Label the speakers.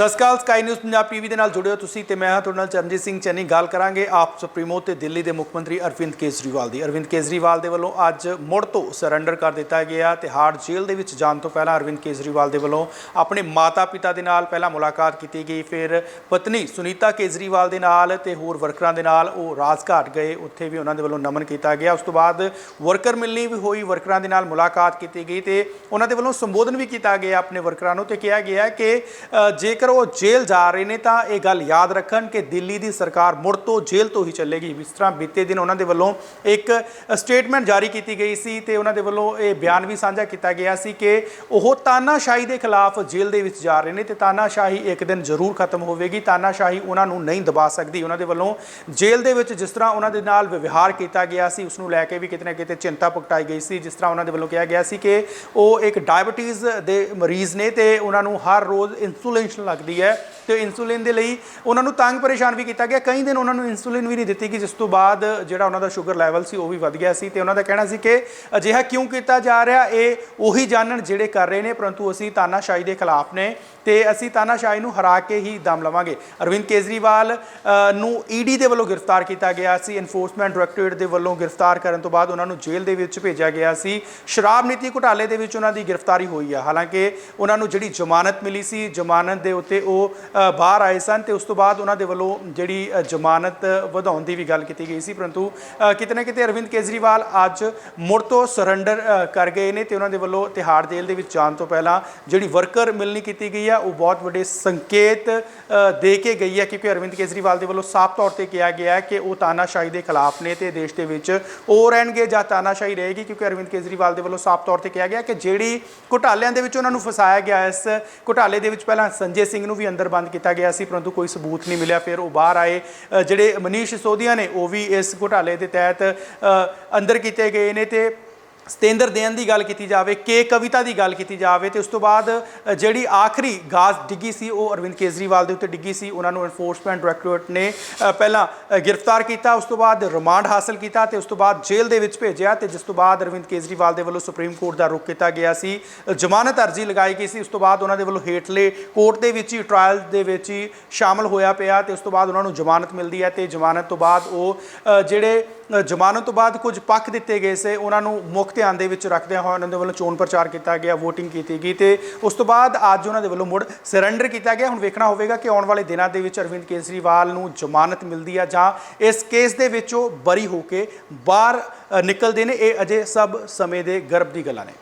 Speaker 1: Sat Sri Akal sky news Punjab TV ਦੇ ਨਾਲ ਜੁੜੇ ਹੋ ਤੁਸੀਂ ਤੇ ਮੈਂ ਹਾਂ ਤੁਹਾਡੇ ਨਾਲ ਚਰਨਜੀਤ ਸਿੰਘ ਚੰਨੀ। ਗੱਲ ਕਰਾਂਗੇ ਆਪ ਸੁਪਰੀਮੋ ਤੇ ਦਿੱਲੀ ਦੇ ਮੁੱਖ ਮੰਤਰੀ ਅਰਵਿੰਦ ਕੇਜਰੀਵਾਲ ਦੀ। ਅਰਵਿੰਦ ਕੇਜਰੀਵਾਲ ਦੇ ਵੱਲੋਂ ਅੱਜ ਮੁੜ ਤੋਂ ਸਰੈਂਡਰ ਕਰ ਦਿੱਤਾ ਗਿਆ ਤੇ ਹਾਰਡ ਜੇਲ੍ਹ ਦੇ ਵਿੱਚ ਜਾਣ ਤੋਂ ਪਹਿਲਾਂ ਅਰਵਿੰਦ ਕੇਜਰੀਵਾਲ ਦੇ ਵੱਲੋਂ ਆਪਣੇ ਮਾਤਾ-ਪਿਤਾ ਦੇ ਨਾਲ ਪਹਿਲਾਂ ਮੁਲਾਕਾਤ ਕੀਤੀ ਗਈ। ਫਿਰ ਪਤਨੀ ਸੁਨੀਤਾ ਕੇਜਰੀਵਾਲ ਦੇ ਨਾਲ ਤੇ ਹੋਰ ਵਰਕਰਾਂ ਦੇ ਨਾਲ ਉਹ ਰਾਜਘਾਟ ਗਏ। ਉੱਥੇ ਵੀ ਉਹਨਾਂ ਦੇ ਵੱਲੋਂ ਨਮਨ ਕੀਤਾ ਗਿਆ। ਉਸ ਤੋਂ ਬਾਅਦ ਵਰਕਰ ਮਿਲਣੀ ਵੀ ਹੋਈ, ਵਰਕਰਾਂ ਦੇ ਨਾਲ ਮੁਲਾਕਾਤ ਕੀਤੀ ਗਈ ਤੇ ਉਹਨਾਂ ਦੇ ਵੱਲੋਂ ਸੰਬੋਧਨ ਵੀ ਕੀਤਾ ਗਿਆ ਆਪਣੇ ਵਰਕਰਾਂ ਨੂੰ ਤੇ ਕਿਹਾ ਗਿਆ ਕਿ ਜੇਕਰ ਜੇਕਰ ਉਹ ਜੇਲ੍ਹ ਜਾ ਰਹੇ ਨੇ ਤਾਂ ਇਹ ਗੱਲ ਯਾਦ ਰੱਖਣ ਕਿ ਦਿੱਲੀ ਦੀ ਸਰਕਾਰ ਮੁੜ ਤੋਂ ਜੇਲ੍ਹ ਤੋਂ ਹੀ ਚੱਲੇਗੀ। ਇਸ ਤਰ੍ਹਾਂ ਬੀਤੇ ਦਿਨ ਉਹਨਾਂ ਦੇ ਵੱਲੋਂ ਇੱਕ ਸਟੇਟਮੈਂਟ ਜਾਰੀ ਕੀਤੀ ਗਈ ਸੀ ਤੇ ਉਹਨਾਂ ਦੇ ਵੱਲੋਂ ਇਹ ਬਿਆਨ ਵੀ ਸਾਂਝਾ ਕੀਤਾ ਗਿਆ ਸੀ ਕਿ ਉਹ ਤਾਨਾਸ਼ਾਹੀ ਦੇ ਖਿਲਾਫ ਜੇਲ੍ਹ ਦੇ ਵਿੱਚ ਜਾ ਰਹੇ ਨੇ ਤੇ ਤਾਨਾਸ਼ਾਹੀ ਇੱਕ ਦਿਨ ਜ਼ਰੂਰ ਖਤਮ ਹੋਵੇਗੀ। ਤਾਨਾਸ਼ਾਹੀ ਉਹਨਾਂ ਨੂੰ ਨਹੀਂ ਦਬਾ ਸਕਦੀ। ਉਹਨਾਂ ਦੇ ਵੱਲੋਂ ਜੇਲ੍ਹ ਦੇ ਵਿੱਚ ਜਿਸ ਤਰ੍ਹਾਂ ਉਹਨਾਂ ਦੇ ਨਾਲ ਵਿਵਹਾਰ ਕੀਤਾ ਗਿਆ ਸੀ ਉਸ ਨੂੰ ਲੈ ਕੇ ਵੀ ਕਿਤੇ ਨਾ ਕਿਤੇ ਚਿੰਤਾ ਪ੍ਰਗਟਾਈ ਗਈ ਸੀ, ਜਿਸ ਤਰ੍ਹਾਂ ਉਹਨਾਂ ਦੇ ਵੱਲੋਂ ਕਿਹਾ ਗਿਆ ਸੀ ਕਿ ਉਹ ਇੱਕ ਡਾਇਬਟੀਜ਼ ਦੇ ਮਰੀਜ਼ ਨੇ ਤੇ ਉਹਨਾਂ ਨੂੰ ਹਰ ਰੋਜ਼ ਇਨਸੂਲਿਨ ਲੱਗਦੀ ਹੈ ਤੇ ਇਨਸੂਲਿਨ ਦੇ ਲਈ ਉਹਨਾਂ ਨੂੰ ਤੰਗ ਪਰੇਸ਼ਾਨ ਵੀ ਕੀਤਾ ਗਿਆ। ਕਈ ਦਿਨ ਉਹਨਾਂ ਨੂੰ ਇਨਸੂਲਿਨ ਵੀ ਨਹੀਂ ਦਿੱਤੀ ਗਈ ਜਿਸ ਤੋਂ ਬਾਅਦ ਜਿਹੜਾ ਉਹਨਾਂ ਦਾ ਸ਼ੂਗਰ ਲੈਵਲ ਸੀ ਉਹ ਵੀ ਵੱਧ ਗਿਆ ਸੀ ਤੇ ਉਹਨਾਂ ਦਾ ਕਹਿਣਾ ਸੀ ਕਿ ਅਜਿਹਾ ਕਿਉਂ ਕੀਤਾ ਜਾ ਰਿਹਾ ਇਹ ਉਹੀ ਜਾਣਨ ਜਿਹੜੇ ਕਰ ਰਹੇ ਨੇ ਪਰੰਤੂ ਅਸੀਂ ਤਾਨਾਸ਼ਾਹੀ ਦੇ ਖਿਲਾਫ ਨੇ ਤੇ ਅਸੀਂ ਤਾਨਾਸ਼ਾਹੀ ਨੂੰ ਹਰਾ ਕੇ ਹੀ ਦਮ ਲਵਾਂਗੇ। ਅਰਵਿੰਦ ਕੇਜਰੀਵਾਲ ਅ, ਨੂੰ ਈਡੀ ਦੇ ਵੱਲੋਂ ਗ੍ਰਿਫਤਾਰ ਕੀਤਾ ਗਿਆ ਸੀ। ਐਨਫੋਰਸਮੈਂਟ ਡਾਇਰੈਕਟੋਰੇਟ ਦੇ ਵੱਲੋਂ ਗ੍ਰਿਫਤਾਰ ਕਰਨ ਤੋਂ ਬਾਅਦ ਉਹਨਾਂ ਨੂੰ ਜੇਲ੍ਹ ਦੇ ਵਿੱਚ ਭੇਜਿਆ ਗਿਆ ਸੀ। ਸ਼ਰਾਬ ਨੀਤੀ ਘੁਟਾਲੇ ਦੇ ਵਿੱਚ ਉਹਨਾਂ ਦੀ ਗ੍ਰਿਫਤਾਰੀ ਹੋਈ ਆ। ਹਾਲਾਂਕਿ ਉਹਨਾਂ ਨੂੰ ਜਿਹੜੀ ਜ਼ਮਾਨਤ ਮਿਲੀ ਸੀ ਜ਼ਮਾਨਤ ਦੇ ਉੱਤੇ ਉਹ ਬਾਹਰ ਆਏ ਸਨ ਤੇ ਉਸ ਤੋਂ ਬਾਅਦ ਉਹਨਾਂ ਦੇ ਵੱਲੋਂ ਜਿਹੜੀ ਜ਼ਮਾਨਤ ਵਧਾਉਣ ਦੀ ਵੀ ਗੱਲ ਕੀਤੀ ਗਈ ਸੀ। ਪਰੰਤੂ ਕਿਤੇ ਨਾ ਕਿਤੇ ਅਰਵਿੰਦ ਕੇਜਰੀਵਾਲ ਅੱਜ ਮੁੜ ਤੋਂ ਸਰੈਂਡਰ ਕਰ ਗਏ ਨੇ ਤੇ ਉਹਨਾਂ ਦੇ ਵੱਲੋਂ ਤਿਹਾੜ ਜੇਲ੍ਹ ਦੇ ਵਿੱਚ ਜਾਣ ਤੋਂ ਪਹਿਲਾਂ ਜਿਹੜੀ ਵਰਕਰ ਮਿਲਣੀ ਕੀਤੀ ਗਈ ਆ, ਉਹ ਬਹੁਤ ਵੱਡੇ ਸੰਕੇਤ ਦੇ ਕੇ ਗਈ ਹੈ ਕਿਉਂਕਿ ਅਰਵਿੰਦ ਕੇਜਰੀਵਾਲ ਦੇ ਵੱਲੋਂ ਸਾਫ਼ ਤੌਰ ਤੇ ਕਿਹਾ ਗਿਆ ਹੈ ਕਿ ਉਹ ਤਾਨਾਸ਼ਾਹੀ ਦੇ ਖਿਲਾਫ ਨੇ ਤੇ ਦੇਸ਼ ਦੇ ਵਿੱਚ ਉਹ ਰਹਿਣਗੇ ਜਾਂ ਤਾਨਾਸ਼ਾਹੀ ਰਹੇਗੀ। ਕਿਉਂਕਿ ਅਰਵਿੰਦ ਕੇਜਰੀਵਾਲ ਦੇ ਵੱਲੋਂ ਸਾਫ਼ ਤੌਰ ਤੇ ਕਿਹਾ ਗਿਆ ਕਿ ਜਿਹੜੀ ਘੁਟਾਲਿਆਂ ਦੇ ਵਿੱਚ ਉਹਨਾਂ ਨੂੰ ਫਸਾਇਆ ਗਿਆ, ਇਸ ਘੁਟਾਲੇ ਦੇ ਵਿੱਚ ਪਹਿਲਾਂ ਸੰਜੇ ਸਿੰਘ ਨੂੰ ਵੀ ਅੰਦਰ ਬੰਦ ਕੀਤਾ ਗਿਆ ਸੀ, ਪਰੰਤੂ ਕੋਈ ਸਬੂਤ ਨਹੀਂ ਮਿਲਿਆ। ਫਿਰ ਉਹ ਬਾਹਰ ਆਏ। ਜਿਹੜੇ ਮਨੀਸ਼ ਸੋਧੀਆ ਨੇ, ਉਹ ਵੀ ਇਸ ਘੁਟਾਲੇ ਦੇ ਤਹਿਤ ਅੰਦਰ ਕੀਤੇ ਗਏ ਨੇ ਤੇ ਸਤੇਂਦਰ ਦੇਨ ਦੀ ਗੱਲ ਕੀਤੀ ਜਾਵੇ, ਕੇ ਕਵਿਤਾ ਦੀ ਗੱਲ ਕੀਤੀ ਜਾਵੇ, ਤੇ ਉਸ ਤੋਂ ਬਾਅਦ ਜਿਹੜੀ ਆਖਰੀ ਗਾਜ਼ ਡਿੱਗੀ ਸੀ, ਉਹ ਅਰਵਿੰਦ ਕੇਜਰੀਵਾਲ ਦੇ ਉੱਤੇ ਡਿੱਗੀ ਸੀ, ਉਹਨਾਂ ਨੂੰ ਐਨਫੋਰਸਮੈਂਟ ਡਾਇਰੈਕਟੋਰੇਟ ਨੇ ਪਹਿਲਾਂ ਗ੍ਰਿਫਤਾਰ ਕੀਤਾ, ਉਸ ਤੋਂ ਬਾਅਦ ਰਿਮਾਂਡ ਹਾਸਲ ਕੀਤਾ ਤੇ ਉਸ ਤੋਂ ਬਾਅਦ ਜੇਲ੍ਹ ਦੇ ਵਿੱਚ ਭੇਜਿਆ ਤੇ ਜਿਸ ਤੋਂ ਬਾਅਦ ਅਰਵਿੰਦ ਕੇਜਰੀਵਾਲ ਦੇ ਵੱਲੋਂ ਸੁਪਰੀਮ ਕੋਰਟ ਦਾ ਰੁਖ ਕੀਤਾ ਗਿਆ ਸੀ ਜ਼ਮਾਨਤ ਅਰਜ਼ੀ ਲਗਾਈ ਗਈ ਸੀ, ਉਸ ਤੋਂ ਬਾਅਦ ਉਹਨਾਂ ਦੇ ਵੱਲੋਂ ਹੇਠਲੇ ਕੋਰਟ ਦੇ ਵਿੱਚ ਹੀ ਟ੍ਰਾਇਲ ਦੇ ਵਿੱਚ ਹੀ ਸ਼ਾਮਲ ਹੋਇਆ ਪਿਆ ਤੇ ਉਸ ਤੋਂ ਬਾਅਦ ਉਹਨਾਂ ਨੂੰ ਜ਼ਮਾਨਤ ਮਿਲਦੀ ਹੈ ਤੇ ਜ਼ਮਾਨਤ ਤੋਂ ਬਾਅਦ ਉਹ ਜਿਹੜੇ ਜ਼ਮਾਨਤ ਤੋਂ ਬਾਅਦ ਕੁਝ ਪੱਖ ਦਿੱਤੇ ਗਏ ਸੀ। ਉਹਨਾਂ ਨੂੰ ਮੁੱਖ ਧਿਆਨ ਦੇ ਵਿੱਚ ਰੱਖਦਿਆਂ ਹੋਇਆ ਉਹਨਾਂ ਦੇ ਵੱਲੋਂ ਚੋਣ ਪ੍ਰਚਾਰ ਕੀਤਾ ਗਿਆ VOTING ਕੀਤੀ ਗਈ ਤੇ ਉਸ ਤੋਂ ਬਾਅਦ ਅੱਜ ਉਹਨਾਂ ਦੇ ਵੱਲੋਂ ਮੁੜ ਸਰੈਂਡਰ ਕੀਤਾ ਗਿਆ। ਹੁਣ ਵੇਖਣਾ ਹੋਵੇਗਾ ਕਿ ਆਉਣ ਵਾਲੇ ਦਿਨਾਂ ਦੇ ਵਿੱਚ ਅਰਵਿੰਦ ਕੇਜਰੀਵਾਲ ਨੂੰ ਜ਼ਮਾਨਤ ਮਿਲਦੀ ਆ ਜਾਂ ਇਸ ਕੇਸ ਦੇ ਵਿੱਚੋਂ ਬਰੀ ਹੋ ਕੇ ਬਾਹਰ ਨਿਕਲਦੇ ਨੇ। ਇਹ ਅਜੇ ਸਭ ਸਮੇਂ ਦੇ ਗਰਭ ਦੀ ਗੱਲਾਂ ਨੇ।